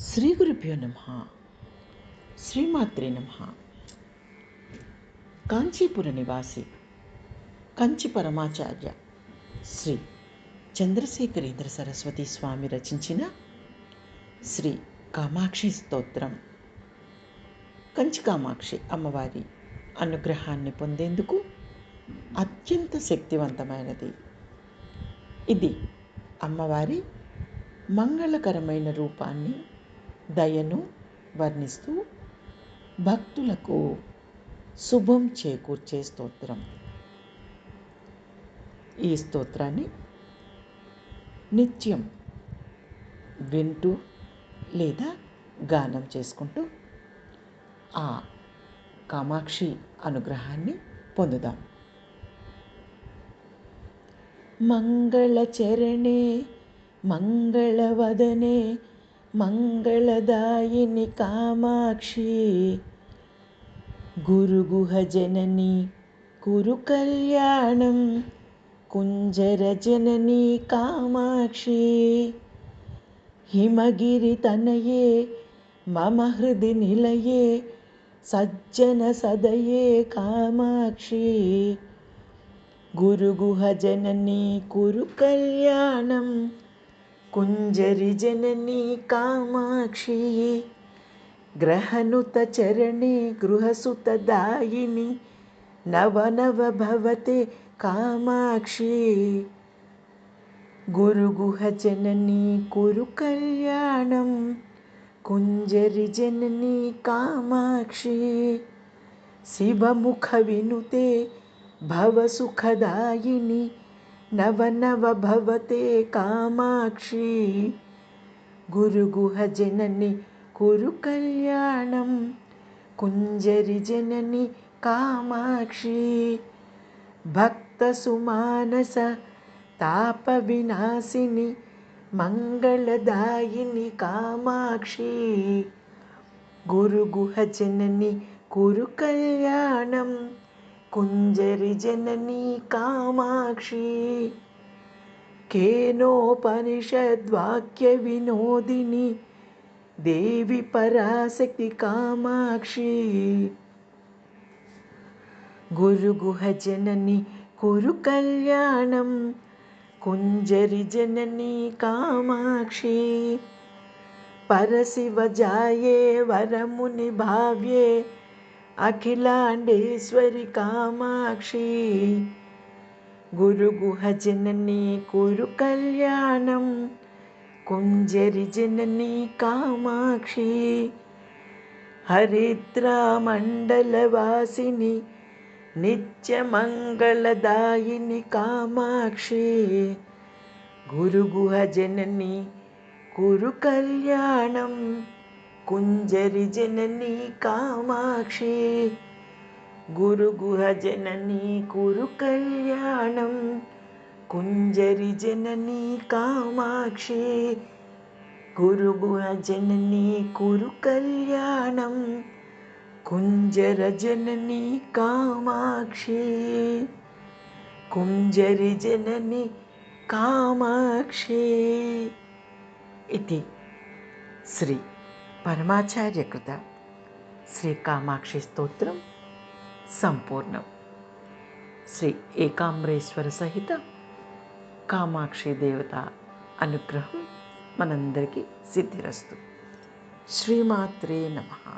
శ్రీ గురుభ్యో నమ. శ్రీమాత్రే నమ. కాంచీపుర నివాసి కంచి పరమాచార్య శ్రీ చంద్రశేఖరేంద్ర సరస్వతి స్వామి రచించిన శ్రీ కామాక్షి స్తోత్రం. కంచి కామాక్షి అమ్మవారి అనుగ్రహాన్ని పొందేందుకు అత్యంత శక్తివంతమైనది. ఇది అమ్మవారి మంగళకరమైన రూపాన్ని దయను వర్ణిస్తూ భక్తులకు శుభం చేకూర్చే స్తోత్రం. ఈ స్తోత్రాన్ని నిత్యం వింటూ లేదా గానం చేసుకుంటూ ఆ కామాక్షి అనుగ్రహాన్ని పొందుదాం. మంగళచరణే మంగళవదనే मङ्गलदायिनि कामाक्षि गुरुगुहजननी कुरुकल्याणं कुञ्जरजननी कामाक्षि हिमगिरितनये मम हृदि निलये सज्जनसदये कामाक्षि गुरुगुहजननी कुरुकल्याणं कुञ्जरिजननी कामाक्षी ग्रहनुतचरणे गृहसुतदायिनि नवनव भवते कामाक्षी। गुरुगुहजननी कुरु कल्याणं कुञ्जरिजननी कामाक्षी। शिवमुखविनुते भवसुखदायिनि नवनव भवते कामाक्षी। गुरुगुहजननि कुरुकल्याणं कुञ्जरिजननि कामाक्षी। भक्तसुमानसतापविनाशिनि मङ्गलदायिनि कामाक्षि। गुरुगुहजननि गुरुकल्याणम् कुञ्जरिजननी कामाक्षि। केनोपनिषद्वाक्यविनोदिनि देवि पराशक्तिकामाक्षि गुरुगुहजननि गुरुकल्याणं कुञ्जरिजननी कामाक्षी। परशिवजाये वरमुनिभाव्ये अखिलाण्डेश्वरि कामाक्षी गुरुगुहजननी गुरुकल्याणम्जरिजननी कामाक्षी हरिद्रामण्डलवासिनि नित्यमङ्गलदायिनि कामाक्षी गुरुगुहजननी गुरुकल्याणम् കുഞ്ചരി ജനനി കാമാക്ഷി ഗുരുഗുഹ ജനനി കുരു കല്യാണം കുഞ്ചരി ജനനി കാമാക്ഷി ഗുരുഗുഹ ജനനി കുരു കല്യാണം കുഞ്ചര ജനനി കാമാക്ഷി കുഞ്ചരി ജനനി കാമാക്ഷി. ഇതി ശ്രീ పరమాచార్య కృత శ్రీ కామాక్షి స్తోత్రం సంపూర్ణం. శ్రీ ఏకాంబరేశ్వర సహిత కామాక్షి దేవత అనుగ్రహం మనందరికీ సిద్ధిరస్తు. శ్రీమాత్రే నమ.